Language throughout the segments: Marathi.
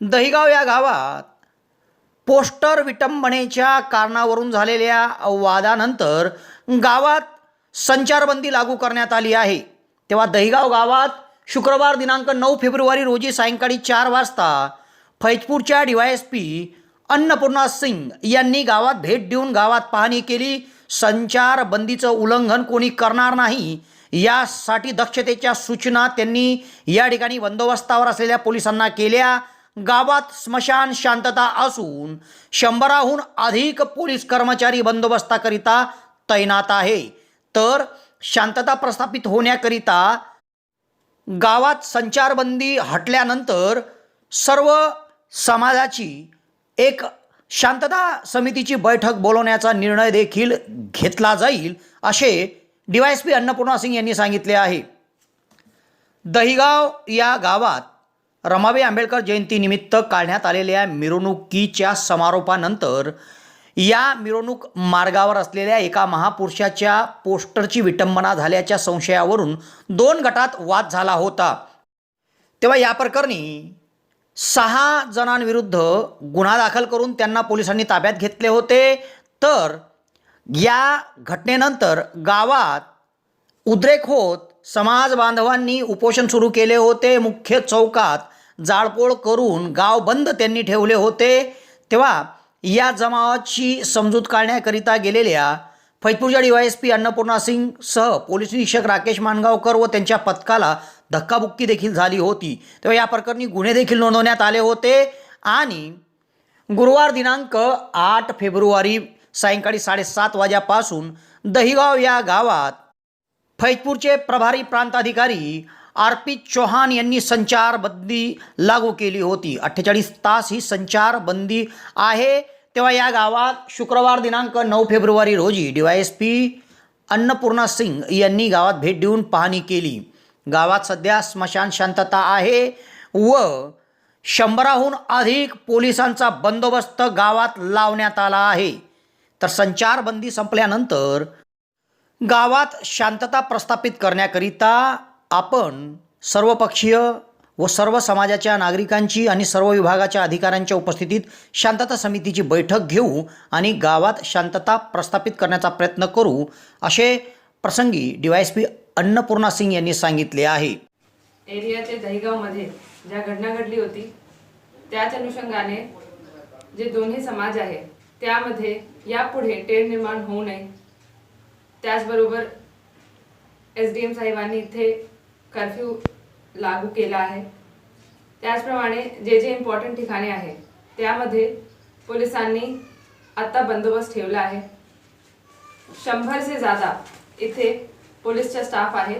दहिगाव या गावात पोस्टर विटंबनेच्या कारणावरून झालेल्या वादानंतर गावात संचारबंदी लागू करण्यात आली आहे. तेव्हा दहिगाव गावात शुक्रवार दिनांक नऊ फेब्रुवारी रोजी सायंकाळी चार वाजता फैजपूरच्या डीवायएसपी अन्नपूर्णा सिंग यांनी गावात भेट देऊन गावात पाहणी केली. संचारबंदीचं उल्लंघन कोणी करणार नाही यासाठी दक्षतेच्या सूचना त्यांनी या ठिकाणी बंदोबस्तावर असलेल्या पोलिसांना केल्या. गावात स्मशान शांतता असून शंभराहून अधिक पोलीस कर्मचारी बंदोबस्ताकरिता तैनात आहे. तर शांतता प्रस्थापित होण्याकरिता गावात संचारबंदी हटल्यानंतर सर्व समाजाची एक शांतता समितीची बैठक बोलवण्याचा निर्णय देखील घेतला जाईल असे D Y S P Annapurna Singh यांनी सांगितले आहे. दहिगाव या गावात रमाबाई आंबेडकर जयंतीनिमित्त काढण्यात आलेल्या मिरवणुकीच्या समारोपानंतर या मिरवणूक मार्गावर असलेल्या एका महापुरुषाच्या पोस्टरची विटंबना झाल्याच्या संशयावरून दोन गटात वाद झाला होता. तेव्हा या प्रकरणी सहा जणांविरुद्ध गुन्हा दाखल करून त्यांना पोलिसांनी ताब्यात घेतले होते. तर या घटनेनंतर गावात उद्रेक होत समाज बांधवांनी उपोषण सुरू केले होते. मुख्य चौकात जाळपोळ करून गाव बंद त्यांनी ठेवले होते. तेव्हा या जमावाची समजूत काढण्याकरिता गेलेल्या फैजपूरच्या D Y S P Annapurna Singh सह पोलीस निरीक्षक राकेश मानगावकर व त्यांच्या पथकाला धक्काबुक्की देखील झाली होती. तेव्हा या प्रकरणी गुन्हे देखील नोंदवण्यात आले होते आणि गुरुवार दिनांक आठ फेब्रुवारी सायंकाळी साडेसात वाजेपासून दहिगाव या गावात फैजपूरचे प्रभारी प्रांताधिकारी आर पी चौहान यांनी संचारबंदी लागू केली होती. अठ्ठेचाळीस तास ही संचारबंदी आहे. तेव्हा या गावात शुक्रवार दिनांक नऊ फेब्रुवारी रोजी D Y S P Annapurna Singh यांनी गावात भेट देऊन पाहणी केली. गावात सध्या स्मशान शांतता आहे व शंभराहून अधिक पोलिसांचा बंदोबस्त गावात लावण्यात आला आहे. तर संचारबंदी संपल्यानंतर गावात शांतता प्रस्थापित करण्याकरिता आपण सर्वपक्षीय व सर्व समाजाच्या नागरिकांची आणि सर्व विभागाच्या अधिकाऱ्यांच्या उपस्थितीत शांतता समितीची बैठक घेऊ आणि गावात शांतता प्रस्थापित करण्याचा प्रयत्न करू असे प्रसंगी D Y S P Annapurna Singh यांनी सांगितले आहे. एरियाचे दहिगावमध्ये ज्या घटना घडली होती त्याच अनुषंगाने जे दोन्ही समाज आहे त्यामध्ये यापुढे टेर निर्माण होऊ नये. त्याचबरोबर एस डी एम साहेबांनी इथे कर्फ्यू लागू केला आहे. त्याचप्रमाणे जे जे इम्पॉर्टंट ठिकाणे आहे त्यामध्ये पोलिसांनी आत्ता बंदोबस्त ठेवला आहे. शंभर से ज़्यादा इथे पोलीसचा स्टाफ आहे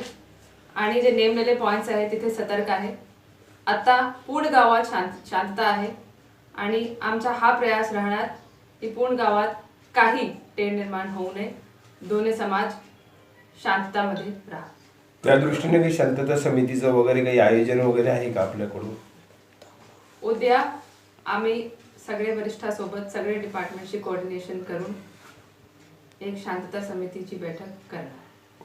आणि जे नेमलेले पॉईंट्स आहेत तिथे सतर्क आहे. आत्ता पूर्ण गावात शांत शांतता आहे आणि आमचा हा प्रयास राहणार की पूर्ण गावात काही तेढ निर्माण होऊ नये. दोन्ही समाज शांततामध्ये राहा. त्या दृष्टीने काही शांतता समितीचं वगैरे काही आयोजन वगैरे आहे का आपल्याकडून? उद्या आम्ही सगळे वरिष्ठासोबत सगळे डिपार्टमेंटशी कोऑर्डिनेशन करून एक शांतता समितीची बैठक करणार.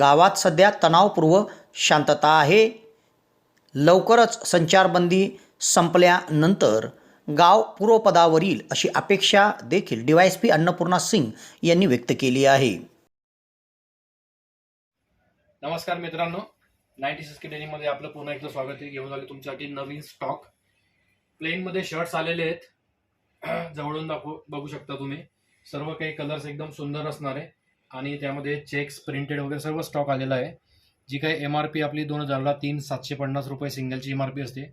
गावात सध्या तणावपूर्व शांतता आहे. लवकरच संचारबंदी संपल्यानंतर गाव पूर्वपदावरील अशी अपेक्षा देखील D Y S P Annapurna Singh यांनी व्यक्त केली आहे. नमस्कार मित्रांनो. नाईन्टी सिक्स डेनीमध्ये आपलं पुन्हा एकदा स्वागत आहे. घेऊन आले तुमच्यासाठी नवीन स्टॉक प्लेनमध्ये शर्ट्स आलेले आहेत. जवळून दाखवू बघू शकता तुम्ही. सर्व काही कलर्स एकदम सुंदर असणार आहे. आणि त्यामध्ये चेक्स प्रिंटेड वगैरे सर्व स्टॉक आलेला आहे. जी काही एम आर पी आपली दोन हजारला तीन सातशे पन्नास रुपये सिंगलची एम आर पी असते.